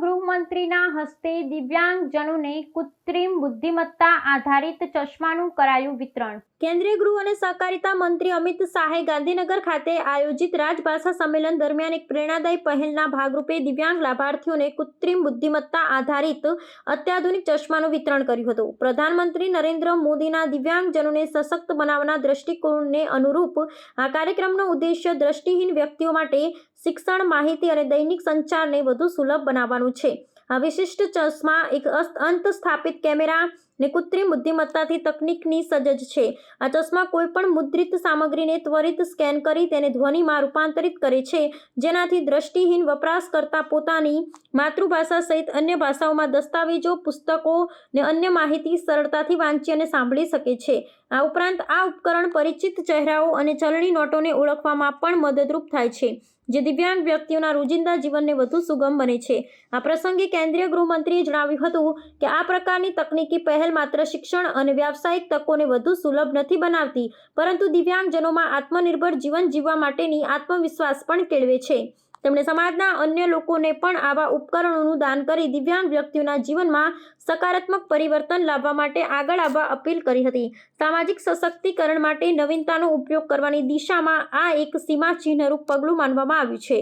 ગૃહમંત્રીના હસ્તે દિવ્યાંગજનોને કૃત્રિમ બુદ્ધિમત્તા આધારિત ચશ્માનું કરાયું વિતરણ. કેન્દ્રીય ગૃહ અને સહકારિતા મંત્રી અમિત શાહે ગાંધીનગર ખાતે આયોજિત રાજભાષા સંમેલન દરમિયાન એક પ્રેરણાદાયી પહેલના ભાગરૂપે દિવ્યાંગ લાભાર્થીઓને કૃત્રિમ બુદ્ધિમત્તા આધારિત અત્યાધુનિક ચશ્માનું વિતરણ કર્યું હતું. પ્રધાનમંત્રી નરેન્દ્ર મોદીના દિવ્યાંગજનોને સશક્ત બનાવવાના દ્રષ્ટિકોણને અનુરૂપ આ કાર્યક્રમનો ઉદ્દેશ્ય દ્રષ્ટિહીન વ્યક્તિઓ માટે શિક્ષણ માહિતી અને દૈનિક સંચારને વધુ સુલભ બનાવવાનું છે. આ વિશિષ્ટ ચશ્મા એક અંત સ્થાપિત કેમેરા ને કૃત્રિમ બુદ્ધિમત્તાથી તકનીકની સજજ છે. આ ચશ્મા કોઈપણ મુદ્રિત સામગ્રીને ત્વરિત સ્કેન કરી તેને ધ્વનિમાં રૂપાંતરિત કરે છે, જેનાથી દ્રષ્ટિહીન વપરાશકર્તા પોતાની માતૃભાષા સહિત અન્ય ભાષાઓમાં દસ્તાવેજો, પુસ્તકો ને અન્ય માહિતી સરળતાથી વાંચી અને સાંભળી શકે છે. આ ઉપરાંત આ ઉપકરણ પરિચિત ચહેરાઓ અને ચલણી નોટોને ઓળખવામાં પણ મદદરૂપ થાય છે. જે દિવ્યાંગ વ્યક્તિઓના રોજિંદા જીવનને વધુ સુગમ બને છે. આ પ્રસંગે કેન્દ્રીય ગૃહમંત્રીએ જણાવ્યું હતું કે આ પ્રકારની તકનીકી પહેલ માત્ર શિક્ષણ અને વ્યાવસાયિક તકોને વધુ સુલભ નથી બનાવતી, પરંતુ દિવ્યાંગજનોમાં આત્મનિર્ભર જીવન જીવવા માટેની આત્મવિશ્વાસ પણ કેળવે છે. તેમણે સમાજના અન્ય લોકોને પણ આવા ઉપકરણોનું દાન કરી દિવ્યાંગ વ્યક્તિઓના જીવનમાં સકારાત્મક પરિવર્તન લાવવા માટે આગળ આવવા અપીલ કરી હતી. સામાજિક સશક્તિકરણ માટે નવીનતાનો ઉપયોગ કરવાની દિશામાં આ એક સીમાચિહ્નરૂપ પગલું માનવામાં આવ્યું છે.